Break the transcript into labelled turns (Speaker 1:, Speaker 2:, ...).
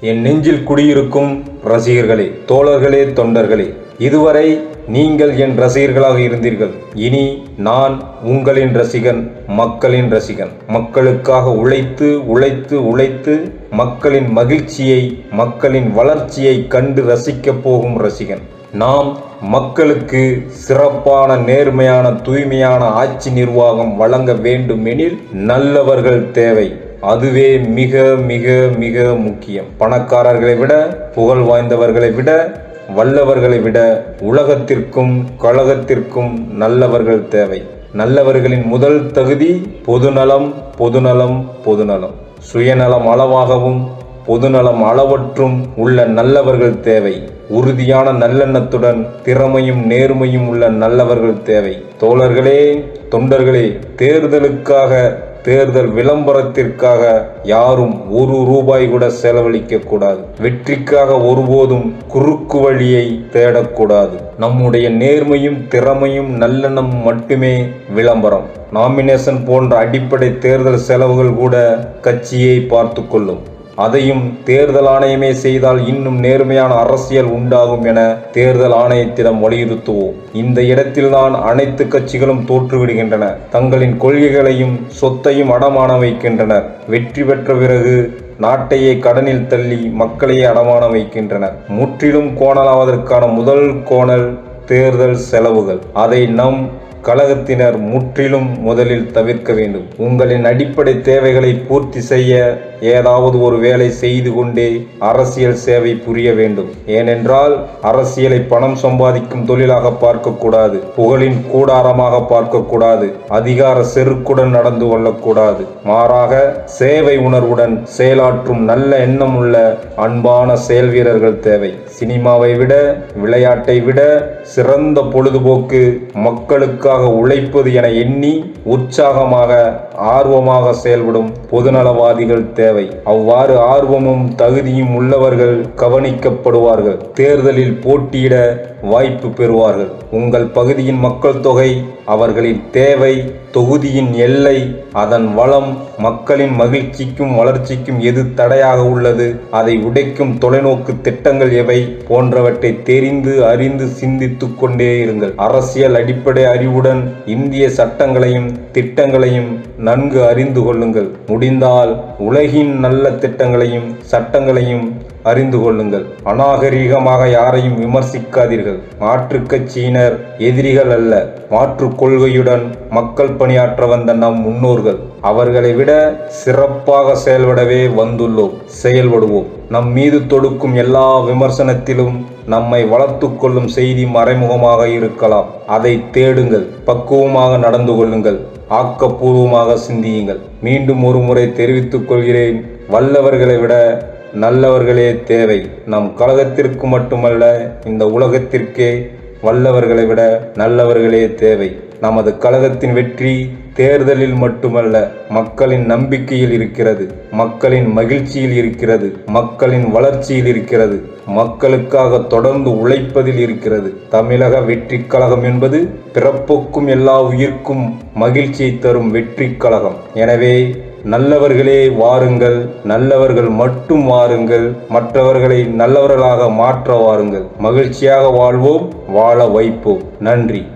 Speaker 1: என் நெஞ்சில் குடியிருக்கும் ரசிகர்களே தோழர்களே தொண்டர்களே இதுவரை நீங்கள் என் ரசிகர்களாக இருந்தீர்கள். இனி நான் உங்களின் ரசிகன் மக்களின் ரசிகன். மக்களுக்காக உழைத்து உழைத்து உழைத்து மக்களின் மகிழ்ச்சியை மக்களின் வளர்ச்சியை கண்டு ரசிக்கப் போகும் ரசிகன். நாம் மக்களுக்கு சிறப்பான நேர்மையான தூய்மையான ஆட்சி நிர்வாகம் வழங்க வேண்டுமெனில் நல்லவர்கள் தேவை. அதுவே மிக மிக மிக முக்கியம். பணக்காரர்களை விட புகழ் வாய்ந்தவர்களை விட வல்லவர்களை விட உலகத்திற்கும் கழகத்திற்கும் நல்லவர்கள் தேவை. நல்லவர்களின் முதல் தகுதி பொதுநலம் பொதுநலம் பொதுநலம். சுயநலம் அளவாகவும் பொதுநலம் அளவற்றும் உள்ள நல்லவர்கள் தேவை. உறுதியான நல்லெண்ணத்துடன் திறமையும் நேர்மையும் உள்ள நல்லவர்கள் தேவை. தோழர்களே தொண்டர்களே தேர்தலுக்காக தேர்தல் விளம்பரத்திற்காக யாரும் ஒரு ரூபாய் கூட செலவழிக்க கூடாது. வெற்றிக்காக ஒருபோதும் குறுக்கு வழியை தேடக்கூடாது. நம்முடைய நேர்மையும் திறமையும் நல்லெண்ணம் மட்டுமே விளம்பரம். நாமினேஷன் போன்ற அடிப்படை தேர்தல் செலவுகள் கூட கட்சியை பார்த்து கொள்ளும். அதையும் தேர்தல் ஆணையமே செய்தால் இன்னும் நேர்மையான அரசியல் உண்டாகும் என தேர்தல் ஆணையத்திடம் வலியுறுத்துவோம். இந்த இடத்தில்தான் அனைத்து கட்சிகளும் தோற்றுவிடுகின்றன. தங்களின் கொள்கைகளையும் சொத்தையும் அடமான வைக்கின்றனர் வெற்றி பெற்ற பிறகு நாட்டையே கடனில் தள்ளி மக்களையே அடமான வைக்கின்றனர் முற்றிலும் கோணலாவதற்கான முதல் கோணல் தேர்தல் செலவுகள். அதை நம் கழகத்தினர் முற்றிலும் முதலில் தவிர்க்க வேண்டும். உங்களின் அடிப்படை தேவைகளை பூர்த்தி செய்ய ஏதாவது ஒரு வேலை செய்து கொண்டே அரசியல் சேவை புரிய வேண்டும். ஏனென்றால் அரசியலை பணம் சம்பாதிக்கும் தொழிலாக பார்க்கக்கூடாது புகழின் கூடாரமாக பார்க்கக்கூடாது அதிகார செருக்குடன் நடந்து கொள்ளக்கூடாது. மாறாக சேவை உணர்வுடன் செயலாற்றும் நல்ல எண்ணம் உள்ள அன்பான செயல் வீரர்கள் தேவை. சினிமாவை விட விளையாட்டை விட சிறந்த பொழுதுபோக்கு மக்களுக்காக உழைப்பது என எண்ணி உற்சாகமாக ஆர்வமாக செயல்படும் பொதுநலவாதிகள் தேவை அவ்வாறு ஆர்வமும் தகுதியும் உள்ளவர்கள் கவனிக்கப்படுவார்கள். தேர்தலில் போட்டியிட வாய்ப்பு பெறுவார்கள். உங்கள் பகுதியின் மக்கள் தொகை அவர்களின் தேவை தொகுதியின் எல்லை அதன் வளம் மக்களின் மகிழ்ச்சிக்கும் வளர்ச்சிக்கும் எது தடையாக உள்ளது அதை உடைக்கும் தொலைநோக்கு திட்டங்கள் எவை போன்றவற்றை தெரிந்து அறிந்து சிந்தித்துக் கொண்டே இருங்கள். அரசியல் அடிப்படை அறிவுடன் இந்திய சட்டங்களையும் திட்டங்களையும் நன்கு அறிந்து கொள்ளுங்கள். முடிந்தால் உலகின் நல்ல திட்டங்களையும் சட்டங்களையும் அறிந்து கொள்ளுங்கள். அநாகரீகமாக யாரையும் விமர்சிக்காதீர்கள். மாற்றுக் கட்சியினர் எதிரிகள் அல்ல. மாற்று கொள்கையுடன் மக்கள் பணியாற்ற வந்த நம் முன்னோர்கள். அவர்களை விட சிறப்பாக செயல்படவே வந்துள்ளோம். செயல்படுவோம். நம் மீது தொடுக்கும் எல்லா விமர்சனத்திலும் நம்மை வளர்த்து கொள்ளும் செய்தி மறைமுகமாக இருக்கலாம். அதை தேடுங்கள். பக்குவமாக நடந்து கொள்ளுங்கள். ஆக்கப்பூர்வமாக சிந்தியுங்கள். மீண்டும் ஒரு முறை தெரிவித்துக் கொள்கிறேன். வல்லவர்களை விட நல்லவர்களே தேவை. நம் கழகத்திற்கு மட்டுமல்ல இந்த உலகத்திற்கே வல்லவர்களை விட நல்லவர்களே தேவை. நமது கழகத்தின் வெற்றி தேர்தலில் மட்டுமல்ல மக்களின் நம்பிக்கையில் இருக்கிறது. மக்களின் மகிழ்ச்சியில் இருக்கிறது. மக்களின் வளர்ச்சியில் இருக்கிறது. மக்களுக்காக தொடர்ந்து உழைப்பதில் இருக்கிறது. தமிழக வெற்றி கழகம் என்பது பிறப்புக்கும் எல்லா உயிர்க்கும் மகிழ்ச்சியை தரும் வெற்றி கழகம். எனவே நல்லவர்களே வாருங்கள் நல்லவர்கள் மட்டும் வாருங்கள் மற்றவர்களை நல்லவர்களாக மாற்ற வாருங்கள். மகிழ்ச்சியாக வாழ்வோம் வாழ வைப்போம். நன்றி.